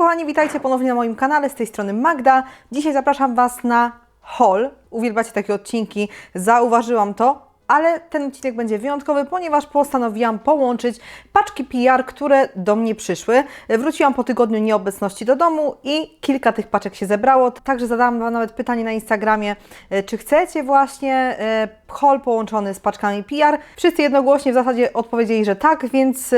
kochani, witajcie ponownie na moim kanale, z tej strony Magda. Dzisiaj zapraszam Was na haul. Uwielbiacie takie odcinki, zauważyłam to, ale ten odcinek będzie wyjątkowy, ponieważ postanowiłam połączyć paczki PR, które do mnie przyszły. Wróciłam po tygodniu nieobecności do domu i kilka tych paczek się zebrało, także zadałam Wam nawet pytanie na Instagramie, e, czy chcecie właśnie e, haul połączony z paczkami PR. Wszyscy jednogłośnie w zasadzie odpowiedzieli, że tak, więc...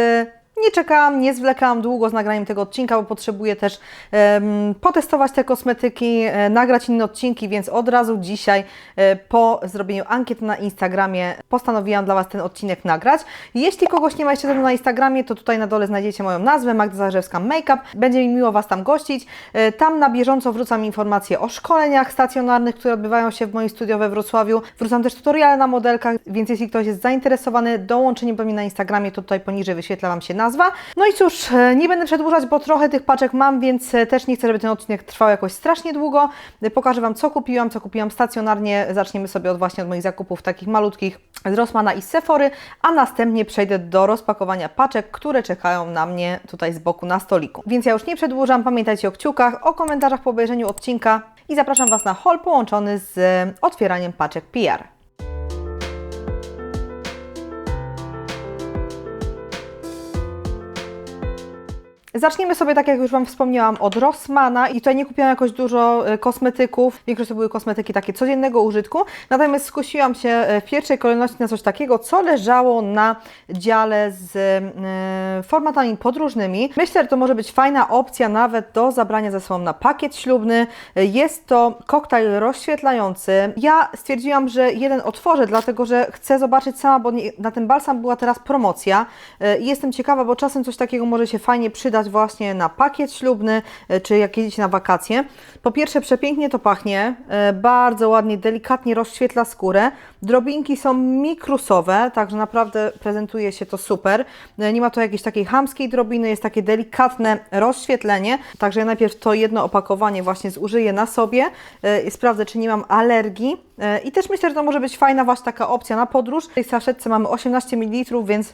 nie czekałam, nie zwlekałam długo z nagraniem tego odcinka, bo potrzebuję też em, potestować te kosmetyki, e, nagrać inne odcinki, więc od razu dzisiaj e, po zrobieniu ankiety na Instagramie postanowiłam dla Was ten odcinek nagrać. Jeśli kogoś nie ma jeszcze na Instagramie, to tutaj na dole znajdziecie moją nazwę, Magda Zarzewska Makeup. Będzie mi miło Was tam gościć. E, Tam na bieżąco wrzucam informacje o szkoleniach stacjonarnych, które odbywają się w moim studio we Wrocławiu. Wrzucam też tutoriale na modelkach, więc jeśli ktoś jest zainteresowany dołączeniem do mnie na Instagramie, to tutaj poniżej wyświetla Wam się nazwa. No i cóż, e, nie będę przedłużać, bo trochę tych paczek mam, więc e, też nie chcę, żeby ten odcinek trwał jakoś strasznie długo. E, Pokażę Wam, co kupiłam, co kupiłam stacjonarnie. Zaczniemy sobie od właśnie od moich zakupów takich malutkich z Rossmana i z Sephory, a następnie przejdę do rozpakowania paczek, które czekają na mnie tutaj z boku na stoliku. Więc ja już nie przedłużam, pamiętajcie o kciukach, o komentarzach po obejrzeniu odcinka i zapraszam Was na haul połączony z otwieraniem paczek PR. Zaczniemy sobie, tak jak już Wam wspomniałam, od Rossmana i tutaj nie kupiłam jakoś dużo e, kosmetyków. Większość to były kosmetyki takie codziennego użytku. Natomiast skusiłam się e, w pierwszej kolejności na coś takiego, co leżało na dziale z e, formatami podróżnymi. Myślę, że to może być fajna opcja nawet do zabrania ze sobą na pakiet ślubny. Jest to koktajl rozświetlający. Ja stwierdziłam, że jeden otworzę, dlatego że chcę zobaczyć sama, bo na ten balsam była teraz promocja i jestem ciekawa, bo czasem coś takiego może się fajnie przydać właśnie na pakiet ślubny, e, czy jak na wakacje. Po pierwsze, przepięknie to pachnie, e, bardzo ładnie, delikatnie rozświetla skórę. Drobinki są mikrusowe, także naprawdę prezentuje się to super. E, Nie ma tu jakiejś takiej chamskiej drobiny, jest takie delikatne rozświetlenie. Także ja najpierw to jedno opakowanie właśnie zużyję na sobie i sprawdzę, czy nie mam alergii. I też myślę, że to może być fajna właśnie taka opcja na podróż. W tej saszetce mamy 18 ml, więc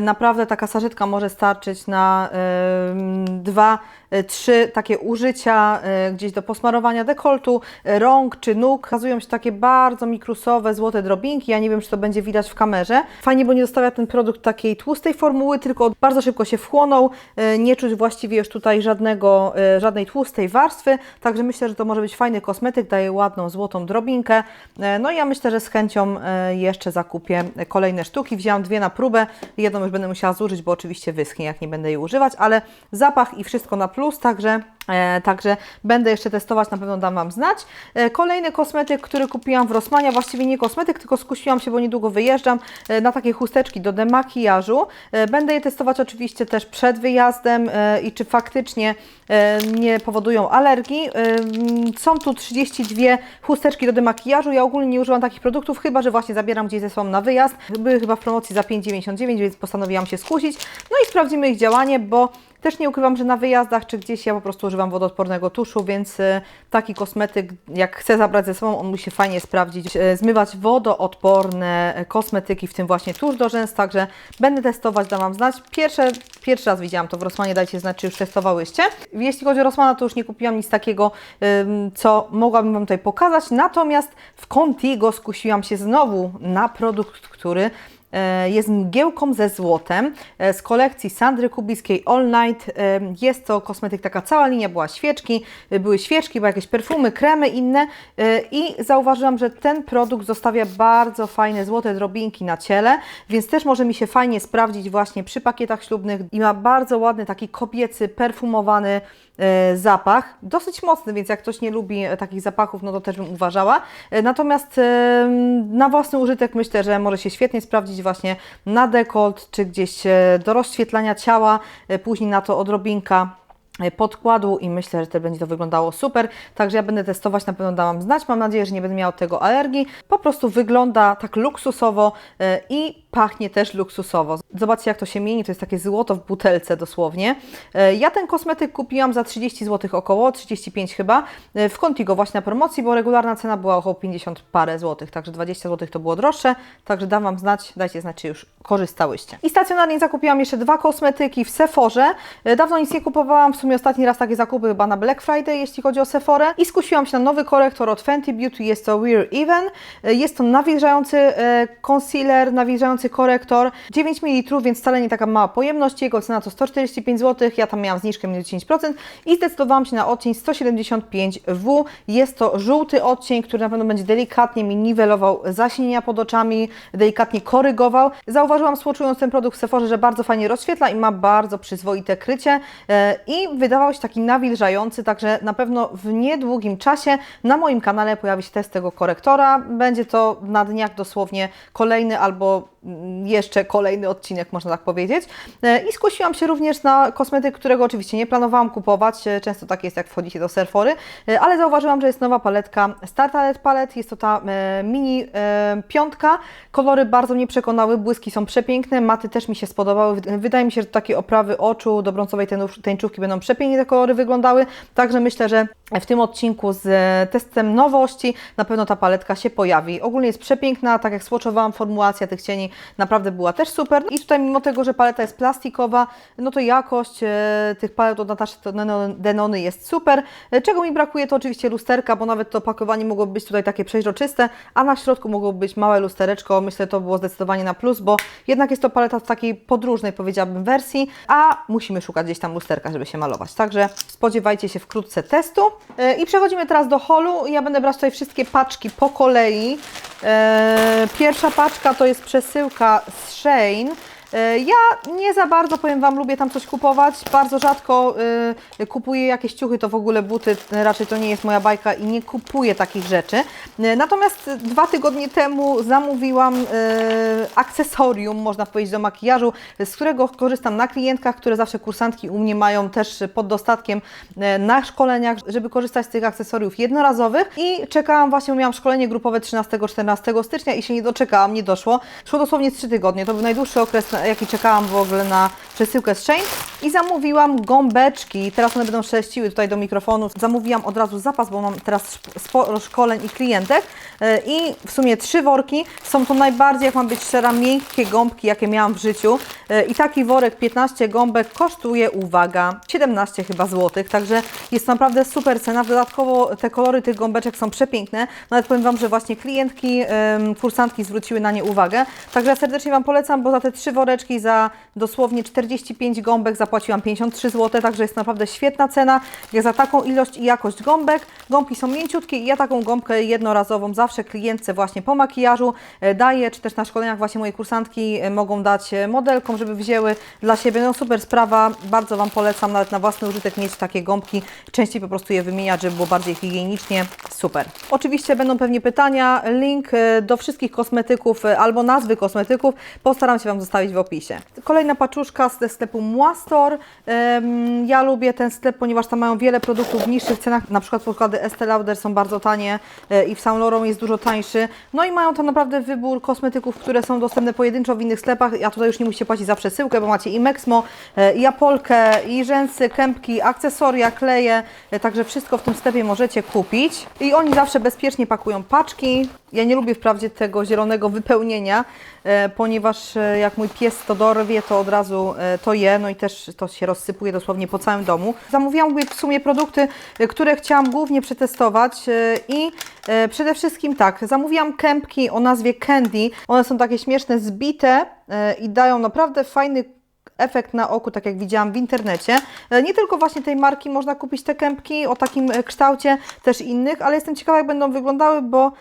naprawdę taka saszetka może starczyć na em, dwa, trzy takie użycia e, gdzieś do posmarowania dekoltu, e, rąk czy nóg. Okazują się takie bardzo mikrusowe, złote drobinki. Ja nie wiem, czy to będzie widać w kamerze. Fajnie, bo nie zostawia ten produkt takiej tłustej formuły, tylko bardzo szybko się wchłonął. E, Nie czuć właściwie już tutaj żadnego, e, żadnej tłustej warstwy. Także myślę, że to może być fajny kosmetyk, daje ładną złotą drobinkę. E, No i ja myślę, że z chęcią e, jeszcze zakupię kolejne sztuki. Wzięłam dwie na próbę. Jedną już będę musiała zużyć, bo oczywiście wyschnie, jak nie będę jej używać, ale zapach i wszystko na plus, także, e, także będę jeszcze testować, na pewno dam Wam znać. E, kolejny kosmetyk, który kupiłam w Rossmanie, właściwie nie kosmetyk, tylko skusiłam się, bo niedługo wyjeżdżam, e, na takie chusteczki do demakijażu. Będę je testować oczywiście też przed wyjazdem i czy faktycznie nie powodują alergii. Mm, Są tu 32 chusteczki do demakijażu. Ja ogólnie nie używam takich produktów, chyba że właśnie zabieram gdzieś ze sobą na wyjazd. Były chyba w promocji za 5,99, więc postanowiłam się skusić. No i sprawdzimy ich działanie, bo też nie ukrywam, że na wyjazdach czy gdzieś ja po prostu używam wodoodpornego tuszu, więc e, taki kosmetyk, jak chcę zabrać ze sobą, on musi fajnie sprawdzić, e, zmywać wodoodporne e, kosmetyki, w tym właśnie tusz do rzęs, także będę testować, dam Wam znać. Pierwsze, pierwszy raz widziałam to w Rossmanie, dajcie znać, czy już testowałyście. Jeśli chodzi o Rossmana, to już nie kupiłam nic takiego, co mogłabym Wam tutaj pokazać, natomiast w Contigo skusiłam się znowu na produkt, który jest mgiełką ze złotem e, z kolekcji Sandry Kubickiej All Night. E, Jest to kosmetyk, taka cała linia, była świeczki, e, były świeczki, były jakieś perfumy, kremy inne e, i zauważyłam, że ten produkt zostawia bardzo fajne złote drobinki na ciele, więc też może mi się fajnie sprawdzić właśnie przy pakietach ślubnych i ma bardzo ładny taki kobiecy, perfumowany e, zapach, dosyć mocny, więc jak ktoś nie lubi e, takich zapachów, no to też bym uważała. E, Natomiast e, na własny użytek myślę, że może się świetnie sprawdzić właśnie na dekolt, czy gdzieś e, do rozświetlania ciała, e, później na to odrobinka podkładu i myślę, że to będzie to wyglądało super. Także ja będę testować, na pewno dałam znać. Mam nadzieję, że nie będę miała tego alergii. Po prostu wygląda tak luksusowo e, i pachnie też luksusowo. Zobaczcie, jak to się mieni. To jest takie złoto w butelce dosłownie. E, Ja ten kosmetyk kupiłam za 30 zł około, 35 chyba, e, w Contigo właśnie na promocji, bo regularna cena była około 50 parę złotych, także 20 zł to było droższe. Także dam Wam znać, dajcie znać, czy już korzystałyście. I stacjonarnie zakupiłam jeszcze dwa kosmetyki w Sephorze. Dawno nic nie kupowałam, w sumie sumie ostatni raz takie zakupy chyba na Black Friday, jeśli chodzi o Sephora. I skusiłam się na nowy korektor od Fenty Beauty, jest to We're Even. E, Jest to nawilżający e, concealer, nawilżający korektor. 9 ml, więc wcale nie taka mała pojemność. Jego cena to 145 zł, ja tam miałam zniżkę minus 10% i zdecydowałam się na odcień 175W. Jest to żółty odcień, który na pewno będzie delikatnie mi niwelował zaśnienia pod oczami, delikatnie korygował. Zauważyłam swatchując ten produkt w Sephorze, że bardzo fajnie rozświetla i ma bardzo przyzwoite krycie e, i wydawał się taki nawilżający, także na pewno w niedługim czasie na moim kanale pojawi się test tego korektora. Będzie to na dniach dosłownie kolejny albo jeszcze kolejny odcinek, można tak powiedzieć. E, I skusiłam się również na kosmetyk, którego oczywiście nie planowałam kupować. E, Często tak jest, jak wchodzicie do Sephory, e, ale zauważyłam, że jest nowa paletka Startalet Palette. Jest to ta mini piątka. Kolory bardzo mnie przekonały, błyski są przepiękne, maty też mi się spodobały. Wy- Wydaje mi się, że takie oprawy oczu do brązowej tęczówki będą przepięknie te kolory wyglądały. Także myślę, że w tym odcinku z testem nowości na pewno ta paletka się pojawi. Ogólnie jest przepiękna, tak jak swatchowałam, formulacja tych cieni naprawdę była też super. I tutaj mimo tego, że paleta jest plastikowa, no to jakość e, tych palet od Nataszy Denony- jest super. E, Czego mi brakuje to oczywiście lusterka, bo nawet to pakowanie mogłoby być tutaj takie przeźroczyste, a na środku mogłoby być małe lustereczko. Myślę, że to było zdecydowanie na plus, bo jednak jest to paleta w takiej podróżnej, powiedziałabym, wersji, a musimy szukać gdzieś tam lusterka, żeby się malować. Także spodziewajcie się wkrótce testu. E, I przechodzimy teraz do holu. Ja będę brać tutaj wszystkie paczki po kolei. E, Pierwsza paczka to jest przesyłka z Shein. E, Ja nie za bardzo, powiem Wam, lubię tam coś kupować. Bardzo rzadko y, kupuję jakieś ciuchy, to w ogóle buty, raczej to nie jest moja bajka i nie kupuję takich rzeczy. Y, Natomiast dwa tygodnie temu zamówiłam akcesorium, można powiedzieć, do makijażu, z którego korzystam na klientkach, które zawsze kursantki u mnie mają też pod dostatkiem na szkoleniach, żeby korzystać z tych akcesoriów jednorazowych i czekałam właśnie, miałam szkolenie grupowe 13-14 stycznia i się nie doczekałam, nie doszło. Szło dosłownie 3 tygodnie, to był najdłuższy okres, jaki czekałam w ogóle na przesyłkę z Shein i zamówiłam gąbeczki, teraz one będą sześciły tutaj do mikrofonów, zamówiłam od razu zapas, bo mam teraz sporo szkoleń i klientek. E, i w sumie trzy worki, są to najbardziej, jak mam być szczera, miękkie gąbki, jakie miałam w życiu. E, i taki worek 15 gąbek kosztuje, uwaga, 17 chyba złotych, także jest naprawdę super cena, dodatkowo te kolory tych gąbeczek są przepiękne, nawet powiem Wam, że właśnie klientki, kursantki zwróciły na nie uwagę, także serdecznie Wam polecam, bo za te trzy woreczki za dosłownie 45 gąbek. Zapłaciłam 53 zł, także jest naprawdę świetna cena, jak za taką ilość i jakość gąbek, gąbki są mięciutkie i ja taką gąbkę jednorazową zawsze klientce właśnie po makijażu e, daję, czy też na szkoleniach właśnie moje kursantki e, mogą dać e, modelkom, żeby wzięły dla siebie, no super sprawa, bardzo Wam polecam nawet na własny użytek mieć takie gąbki, częściej po prostu je wymieniać, żeby było bardziej higienicznie, super. Oczywiście będą pewnie pytania, link do wszystkich kosmetyków albo nazwy kosmetyków. Postaram się Wam zostawić opisie. Kolejna paczuszka ze sklepu Muastor. Ja lubię ten sklep, ponieważ tam mają wiele produktów w niższych cenach, na przykład podkłady Estée Lauder są bardzo tanie e, i w Saint Laurent jest dużo tańszy. No i mają tam naprawdę wybór kosmetyków, które są dostępne pojedynczo w innych sklepach, a tutaj już nie musicie płacić za przesyłkę, bo macie i Mexmo, e, i Apolkę, i rzęsy, kępki, akcesoria, kleje, e, także wszystko w tym sklepie możecie kupić. I oni zawsze bezpiecznie pakują paczki. Ja nie lubię wprawdzie tego zielonego wypełnienia, ponieważ jak mój pies to dorwie, to od razu e, to je, no i też to się rozsypuje dosłownie po całym domu. Zamówiłam w sumie produkty, e, które chciałam głównie przetestować e, i przede wszystkim tak, zamówiłam kępki o nazwie Candy. One są takie śmieszne, zbite i dają naprawdę fajny efekt na oku, tak jak widziałam w internecie. Nie tylko właśnie tej marki można kupić te kępki o takim kształcie, też innych, ale jestem ciekawa, jak będą wyglądały, bo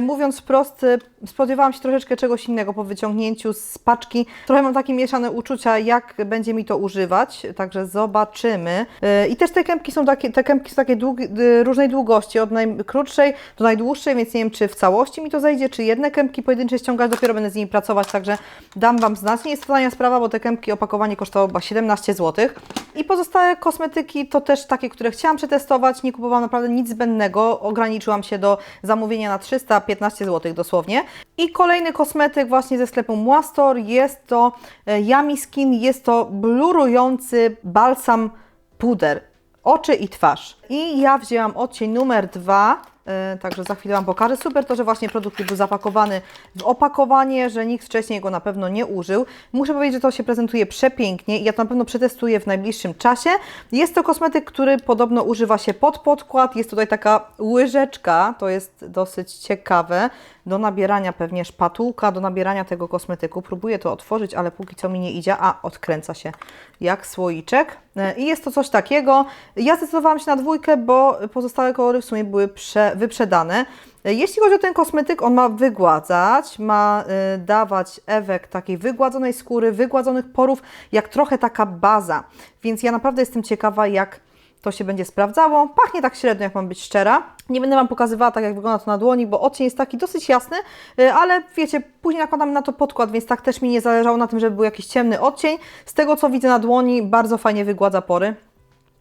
mówiąc wprost, e, spodziewałam się troszeczkę czegoś innego po wyciągnięciu z paczki. Trochę mam takie mieszane uczucia, jak będzie mi to używać, także zobaczymy. E, I też te kępki są takie, te kępki są takie długi, różnej długości, od najkrótszej do najdłuższej, więc nie wiem, czy w całości mi to zejdzie, czy jedne kępki pojedyncze ściągać, dopiero będę z nimi pracować, także dam Wam znać. Nie jest to tania sprawa, bo te kępki opakowanie kosztowało chyba 17 zł. I pozostałe kosmetyki to też takie, które chciałam przetestować, nie kupowałam naprawdę nic zbędnego, ograniczyłam się do zamówienia na 315 zł dosłownie. I kolejny kosmetyk właśnie ze sklepu Muastor jest to e, Yummy Skin, jest to blurujący balsam puder, oczy i twarz. I ja wzięłam odcień numer 2 e, także za chwilę Wam pokażę. Super to, że właśnie produkt był zapakowany w opakowanie, że nikt wcześniej go na pewno nie użył. Muszę powiedzieć, że to się prezentuje przepięknie i ja to na pewno przetestuję w najbliższym czasie. Jest to kosmetyk, który podobno używa się pod podkład. Jest tutaj taka łyżeczka, to jest dosyć ciekawe, do nabierania pewnie szpatułka, do nabierania tego kosmetyku. Próbuję to otworzyć, ale póki co mi nie idzie. A, odkręca się jak słoiczek. E, I jest to coś takiego. Ja zdecydowałam się na dwójkę, bo pozostałe kolory w sumie były prze, wyprzedane. Jeśli chodzi o ten kosmetyk, on ma wygładzać, ma y, dawać efekt takiej wygładzonej skóry, wygładzonych porów, jak trochę taka baza. Więc ja naprawdę jestem ciekawa, jak to się będzie sprawdzało. Pachnie tak średnio, jak mam być szczera. Nie będę Wam pokazywała tak, jak wygląda to na dłoni, bo odcień jest taki dosyć jasny, y, ale wiecie, później nakładam na to podkład, więc tak też mi nie zależało na tym, żeby był jakiś ciemny odcień. Z tego, co widzę na dłoni, bardzo fajnie wygładza pory.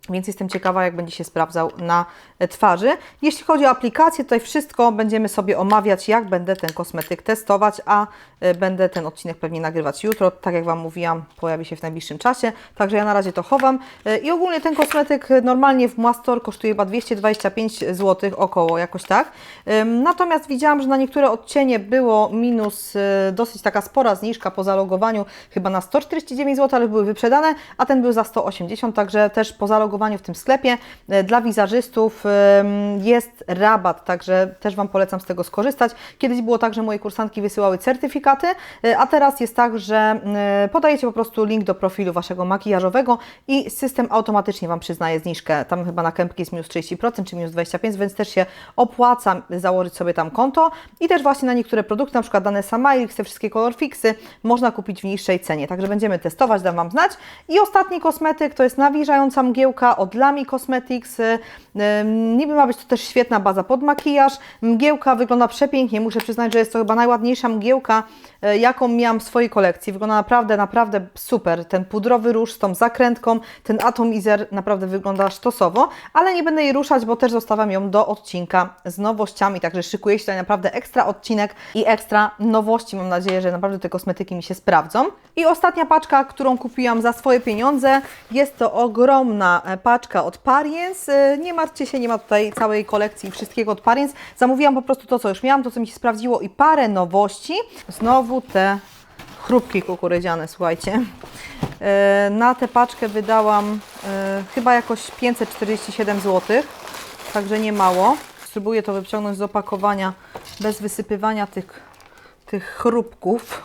Więc jestem ciekawa, jak będzie się sprawdzał na twarzy. Jeśli chodzi o aplikację, tutaj wszystko będziemy sobie omawiać, jak będę ten kosmetyk testować, a e, będę ten odcinek pewnie nagrywać jutro. Tak jak Wam mówiłam, pojawi się w najbliższym czasie, także ja na razie to chowam. E, I ogólnie ten kosmetyk e, normalnie w Mastor kosztuje chyba 225 zł, około jakoś tak. Natomiast widziałam, że na niektóre odcienie było minus, dosyć taka spora zniżka po zalogowaniu, chyba na 149 zł, ale były wyprzedane, a ten był za 180, także też po zalogowaniu w tym sklepie e, dla wizerzystów jest rabat, także też Wam polecam z tego skorzystać. Kiedyś było tak, że moje kursantki wysyłały certyfikaty, e, a teraz jest tak, że e, podajecie po prostu link do profilu Waszego makijażowego i system automatycznie Wam przyznaje zniżkę. Tam chyba na kępki jest minus 30% czy minus 25%, więc też się opłaca założyć sobie tam konto i też właśnie na niektóre produkty, na przykład dane Samailix, te wszystkie kolor fixy, można kupić w niższej cenie. Także będziemy testować, dam Wam znać. I ostatni kosmetyk to jest nawilżająca mgiełka od Lamy Cosmetics. Y, Niby ma być to też świetna baza pod makijaż. Mgiełka wygląda przepięknie. Muszę przyznać, że jest to chyba najładniejsza mgiełka, y, jaką miałam w swojej kolekcji. Wygląda naprawdę, naprawdę super. Ten pudrowy róż z tą zakrętką, ten atomizer naprawdę wygląda sztosowo, ale nie będę jej ruszać, bo też zostawiam ją do odcinka z nowościami, także szykuję się tutaj naprawdę ekstra odcinek i ekstra nowości. Mam nadzieję, że naprawdę te kosmetyki mi się sprawdzą. I ostatnia paczka, którą kupiłam za swoje pieniądze, jest to ogromna e, paczka od Pariens. E, Nie martwcie się, nie ma tutaj całej kolekcji wszystkiego od Pariens. Zamówiłam po prostu to, co już miałam, to, co mi się sprawdziło i parę nowości. Znowu te chrupki kukurydziane, słuchajcie. E, Na tę paczkę wydałam e, chyba jakoś 547 zł, także nie mało. Spróbuję to wyciągnąć z opakowania bez wysypywania tych, tych chrupków.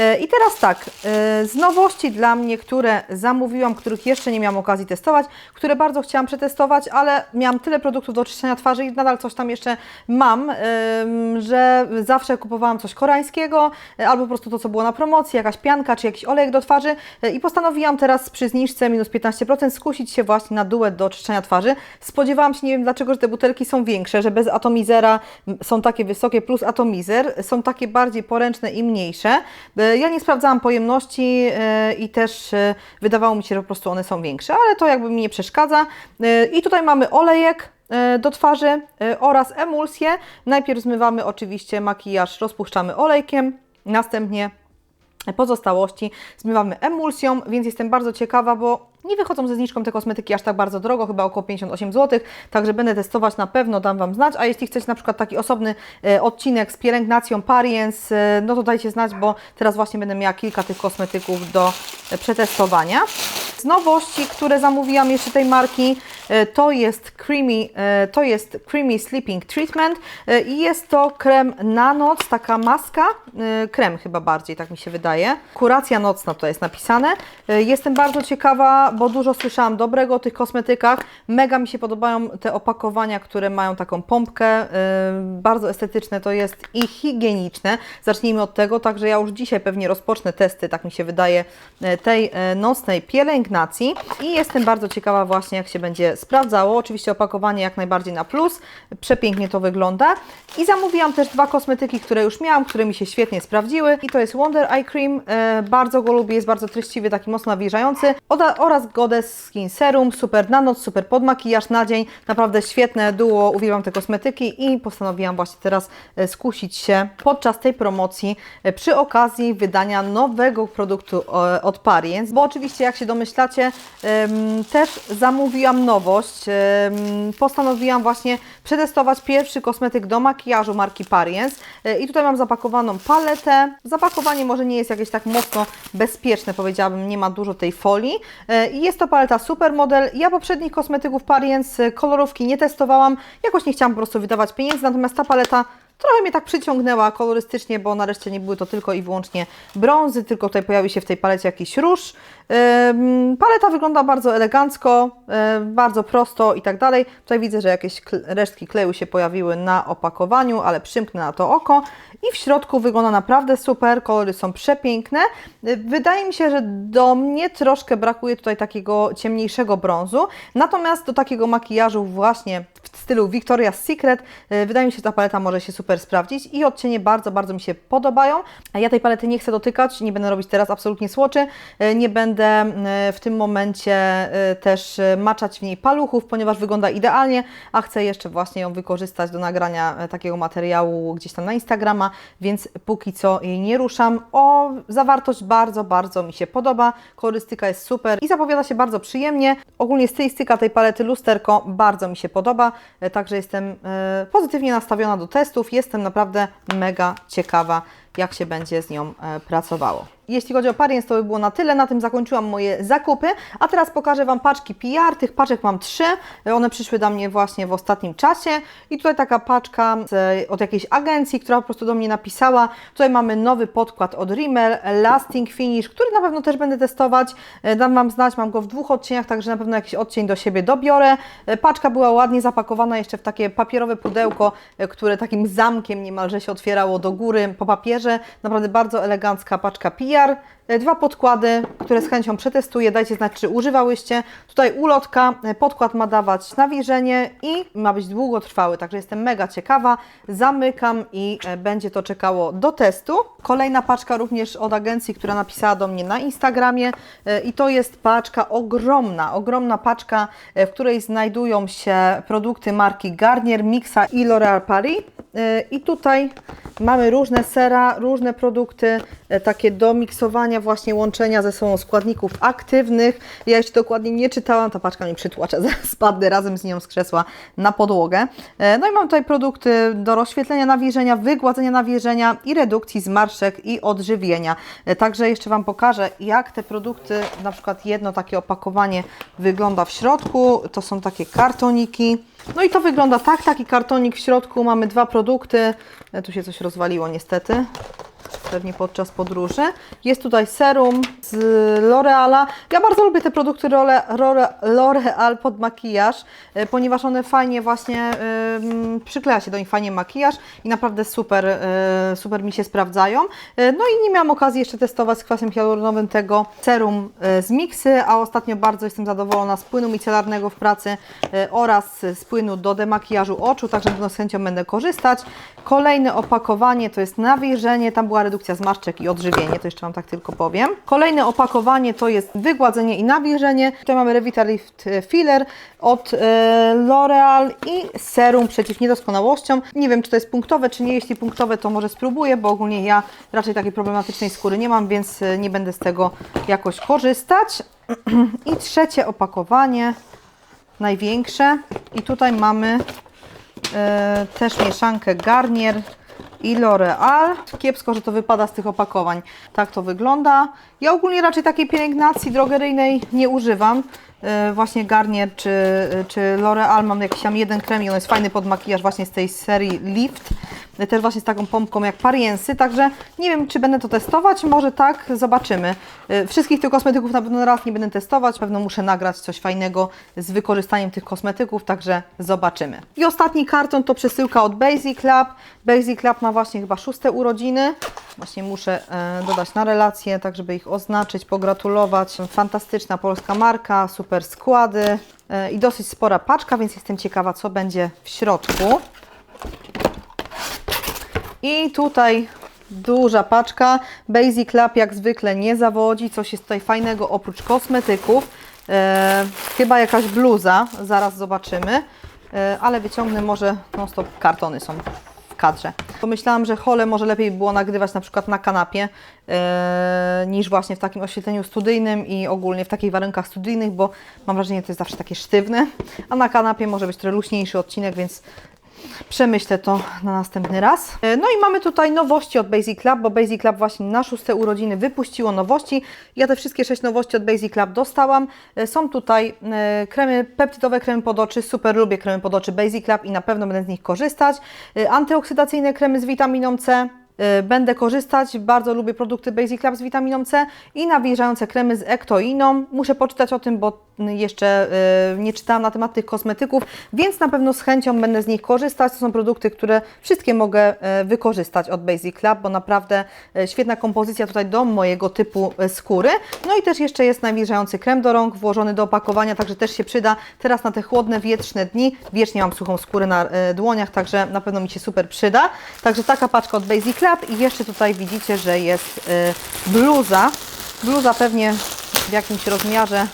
E, I teraz tak, e, z nowości dla mnie, które zamówiłam, których jeszcze nie miałam okazji testować, które bardzo chciałam przetestować, ale miałam tyle produktów do oczyszczania twarzy i nadal coś tam jeszcze mam, em, że zawsze kupowałam coś koreańskiego e, albo po prostu to, co było na promocji, jakaś pianka czy jakiś olejek do twarzy e, i postanowiłam teraz przy zniżce minus 15% skusić się właśnie na duet do oczyszczania twarzy. Spodziewałam się, nie wiem dlaczego, że te butelki są większe, że bez atomizera są takie wysokie plus atomizer, są takie bardziej poręczne i mniejsze. Ja nie sprawdzałam pojemności e, i też e, wydawało mi się, że po prostu one są większe, ale to jakby mi nie przeszkadza. E, I tutaj mamy olejek do twarzy oraz emulsję. Najpierw zmywamy oczywiście makijaż, rozpuszczamy olejkiem, następnie pozostałości zmywamy emulsją, więc jestem bardzo ciekawa, bo nie wychodzą ze zniżką te kosmetyki aż tak bardzo drogo, chyba około 58 zł, także będę testować na pewno, dam Wam znać, a jeśli chcecie na przykład taki osobny e, odcinek z pielęgnacją Pariens, e, no to dajcie znać, bo teraz właśnie będę miała kilka tych kosmetyków do e, przetestowania. Z nowości, które zamówiłam jeszcze tej marki, to jest Creamy, to jest Creamy Sleeping Treatment i jest to krem na noc, taka maska, krem chyba bardziej, tak mi się wydaje. Kuracja nocna to jest napisane. Jestem bardzo ciekawa, bo dużo słyszałam dobrego o tych kosmetykach. Mega mi się podobają te opakowania, które mają taką pompkę. e, Bardzo estetyczne to jest i higieniczne. Zacznijmy od tego, także ja już dzisiaj pewnie rozpocznę testy, tak mi się wydaje, e, tej e, nocnej pielęgnacji i jestem bardzo ciekawa właśnie jak się będzie sprawdzało. Oczywiście opakowanie jak najbardziej na plus, przepięknie to wygląda i zamówiłam też dwa kosmetyki, które już miałam, które mi się świetnie sprawdziły i to jest Wonder Eye Cream, bardzo go lubię, jest bardzo treściwy, taki mocno nawilżający Oda- oraz oraz Goddess Skin Serum, super na noc, super pod makijaż na dzień. Naprawdę świetne duo, uwielbiam te kosmetyki i postanowiłam właśnie teraz e, skusić się podczas tej promocji e, przy okazji wydania nowego produktu e, od Pariens, bo oczywiście jak się domyślacie też zamówiłam nowość. Postanowiłam właśnie przetestować pierwszy kosmetyk do makijażu marki Pariens i tutaj mam zapakowaną paletę. Zapakowanie może nie jest jakieś tak mocno bezpieczne, powiedziałabym, nie ma dużo tej folii. Jest to paleta Supermodel. Ja poprzednich kosmetyków Pariens e, kolorówki nie testowałam, jakoś nie chciałam po prostu wydawać pieniędzy, natomiast ta paleta Trochę mnie tak przyciągnęła kolorystycznie, bo nareszcie nie były to tylko i wyłącznie brązy, tylko tutaj pojawił się w tej palecie jakiś róż. Paleta wygląda bardzo elegancko, y, bardzo prosto i tak dalej. Tutaj widzę, że jakieś resztki kleju się pojawiły na opakowaniu, ale przymknę na to oko. I w środku wygląda naprawdę super, kolory są przepiękne. Y, Wydaje mi się, że do mnie troszkę brakuje tutaj takiego ciemniejszego brązu, natomiast do takiego makijażu właśnie w stylu Victoria's Secret. E, Wydaje mi się, że ta paleta może się super sprawdzić i odcienie bardzo, bardzo mi się podobają. Ja tej palety nie chcę dotykać, nie będę robić teraz absolutnie słoczy, e, nie będę w tym momencie też maczać w niej paluchów, ponieważ wygląda idealnie, a chcę jeszcze właśnie ją wykorzystać do nagrania takiego materiału gdzieś tam na Instagrama, więc póki co jej nie ruszam. O, zawartość bardzo, bardzo mi się podoba, kolorystyka jest super i zapowiada się bardzo przyjemnie. Ogólnie stylistyka tej palety lusterko bardzo mi się podoba, e, także jestem e, pozytywnie nastawiona do testów. Jestem naprawdę mega ciekawa, jak się będzie z nią e, pracowało. Jeśli chodzi o Pariens, to by było na tyle. Na tym zakończyłam moje zakupy. A teraz pokażę Wam paczki PR. Tych paczek mam trzy. One przyszły do mnie właśnie w ostatnim czasie. I tutaj taka paczka z, od jakiejś agencji, która po prostu do mnie napisała. Tutaj mamy nowy podkład od Rimmel, Lasting Finish, który na pewno też będę testować. E, Dam Wam znać, mam go w dwóch odcieniach, także na pewno jakiś odcień do siebie dobiorę. E, Paczka była ładnie zapakowana jeszcze w takie papierowe pudełko, które takim zamkiem niemalże się otwierało do góry po papierze. Naprawdę bardzo elegancka paczka PR. E, Dwa podkłady, które z chęcią przetestuję. Dajcie znać, czy używałyście. Tutaj ulotka. E, Podkład ma dawać nawilżenie i ma być długotrwały, także jestem mega ciekawa. Zamykam i e, będzie to czekało do testu. Kolejna paczka również od agencji, która napisała do mnie na Instagramie i to jest paczka ogromna, ogromna paczka, w której znajdują się produkty marki Garnier, Mixa i L'Oréal Paris. I tutaj mamy różne sera, różne produkty, takie do miksowania, właśnie łączenia ze sobą składników aktywnych. Ja jeszcze dokładnie nie czytałam, ta paczka mi przytłacza, spadnę razem z nią z krzesła na podłogę. E, No i mam tutaj produkty do rozświetlenia nawilżenia, wygładzenia nawilżenia i redukcji zmarszczek i odżywienia. E, Także jeszcze Wam pokażę, jak te produkty, na przykład jedno takie opakowanie wygląda w środku. To są takie kartoniki. No i to wygląda tak, taki kartonik w środku, mamy dwa produkty. E, Tu się coś rozwaliło niestety pewnie podczas podróży. Jest tutaj serum z L'Oreala. Ja bardzo lubię te produkty L'Oreal pod makijaż, e, ponieważ one fajnie właśnie ym, przykleja się do nich fajnie makijaż i naprawdę super, e, super mi się sprawdzają. E, No i nie miałam okazji jeszcze testować z kwasem hialuronowym tego serum e, z Mixy, a ostatnio bardzo jestem zadowolona z płynu micelarnego w pracy e, oraz z płynu do demakijażu oczu, także z chęcią będę korzystać. Kolejne opakowanie to jest nawilżenie, tam była redukcja zmarszczek i odżywienie, to jeszcze Wam tak tylko powiem. Kolejne opakowanie to jest wygładzenie i nawilżenie. Tutaj mamy Revitalift Filler od e, L'Oreal i serum przeciw niedoskonałościom. Nie wiem, czy to jest punktowe, czy nie. Jeśli punktowe, to może spróbuję, bo ogólnie ja raczej takiej problematycznej skóry nie mam, więc e, nie będę z tego jakoś korzystać. I trzecie opakowanie, największe. I tutaj mamy e, też mieszankę Garnier i L'Oreal. Kiepsko, że to wypada z tych opakowań. Tak to wygląda. Ja ogólnie raczej takiej pielęgnacji drogeryjnej nie używam. E, Właśnie Garnier czy, czy L'Oreal mam jakiś tam jeden krem i on jest fajny pod makijaż właśnie z tej serii Lift. E, Też właśnie z taką pompką jak Pariensy, także nie wiem, czy będę to testować, może tak, zobaczymy. E, Wszystkich tych kosmetyków na pewno raz nie będę testować, pewno muszę nagrać coś fajnego z wykorzystaniem tych kosmetyków, także zobaczymy. I ostatni karton to przesyłka od Basic Lab. Basic Lab ma właśnie chyba szóste urodziny. Właśnie muszę e, dodać na relację, tak żeby ich oznaczyć, pogratulować. Fantastyczna polska marka, super składy i dosyć spora paczka, więc jestem ciekawa, co będzie w środku. I tutaj duża paczka. Basic Lab jak zwykle nie zawodzi. Coś jest tutaj fajnego oprócz kosmetyków. E, chyba jakaś bluza, zaraz zobaczymy. E, ale wyciągnę może, non stop kartony są w kadrze. Pomyślałam, że hole może lepiej było nagrywać na przykład na kanapie, e, niż właśnie w takim oświetleniu studyjnym i ogólnie w takich warunkach studyjnych, bo mam wrażenie, że to jest zawsze takie sztywne, a na kanapie może być trochę luźniejszy odcinek, więc Przemyślę to na następny raz. E, No i mamy tutaj nowości od Basic Lab, bo Basic Lab właśnie na szóste urodziny wypuściło nowości. Ja te wszystkie sześć nowości od Basic Lab dostałam. E, Są tutaj e, kremy peptydowe, kremy pod oczy. Super lubię kremy pod oczy Basic i na pewno będę z nich korzystać. Antyoksydacyjne kremy z witaminą C. Będę korzystać, bardzo lubię produkty Basic Lab z witaminą C i nawilżające kremy z ektoiną. Muszę poczytać o tym, bo jeszcze e, nie czytałam na temat tych kosmetyków, więc na pewno z chęcią będę z nich korzystać. To są produkty, które wszystkie mogę e, wykorzystać od Basic Lab, bo naprawdę e, świetna kompozycja tutaj do mojego typu skóry. No i też jeszcze jest nawilżający krem do rąk włożony do opakowania, także też się przyda teraz na te chłodne, wietrzne dni. Wiecznie mam suchą skórę na dłoniach, także na pewno mi się super przyda. Także taka paczka od Basic Lab i jeszcze tutaj widzicie, że jest bluza. Bluza pewnie w jakimś rozmiarze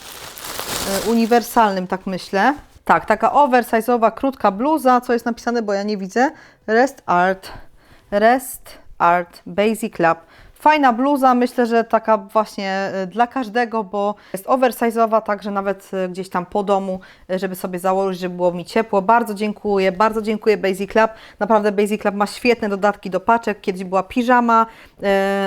uniwersalnym, tak myślę. Tak, taka oversize'owa, krótka bluza, co jest napisane, bo ja nie widzę. Rest Art, Rest Art Basic Lab. Fajna bluza, myślę, że taka właśnie e, dla każdego, bo jest oversize'owa, także nawet e, gdzieś tam po domu, e, żeby sobie założyć, żeby było mi ciepło. Bardzo dziękuję, bardzo dziękuję Basic Lab. Naprawdę Basic Lab ma świetne dodatki do paczek. Kiedyś była piżama,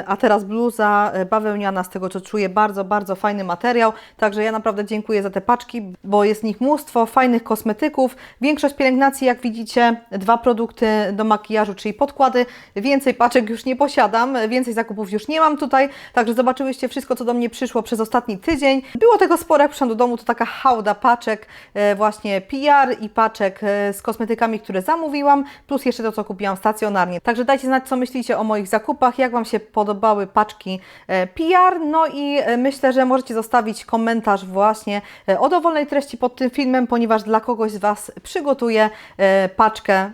a teraz bluza bawełniana, z tego co czuję, bardzo, bardzo fajny materiał. Także ja naprawdę dziękuję za te paczki, bo jest w nich mnóstwo fajnych kosmetyków. Większość pielęgnacji, jak widzicie, dwa produkty do makijażu, czyli podkłady. Więcej paczek już nie posiadam, więcej zakupów już nie mam tutaj, także zobaczyłyście wszystko, co do mnie przyszło przez ostatni tydzień. Było tego sporo, jak przyszłam do domu, to taka hałda paczek, e, właśnie PR i paczek e, z kosmetykami, które zamówiłam, plus jeszcze to, co kupiłam stacjonarnie. Także dajcie znać, co myślicie o moich zakupach, jak Wam się podobały paczki e, PR, no i myślę, że możecie zostawić komentarz właśnie o dowolnej treści pod tym filmem, ponieważ dla kogoś z Was przygotuję paczkę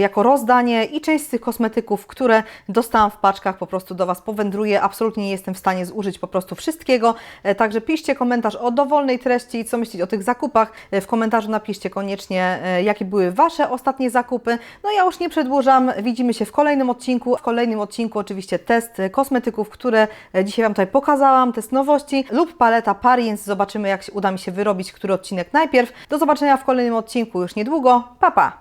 jako rozdanie i część z tych kosmetyków, które dostałam w paczkach, po prostu do Was powędruje. Absolutnie nie jestem w stanie zużyć po prostu wszystkiego. E, Także piszcie komentarz o dowolnej treści, co myślicie o tych zakupach. E, W komentarzu napiszcie koniecznie, e, jakie były Wasze ostatnie zakupy. No ja już nie przedłużam, widzimy się w kolejnym odcinku. W kolejnym odcinku oczywiście test kosmetyków, które dzisiaj Wam tutaj pokazałam, test nowości lub paleta Pariens. Zobaczymy, jak uda mi się wyrobić, który odcinek najpierw. Do zobaczenia w kolejnym odcinku już niedługo. Pa, pa!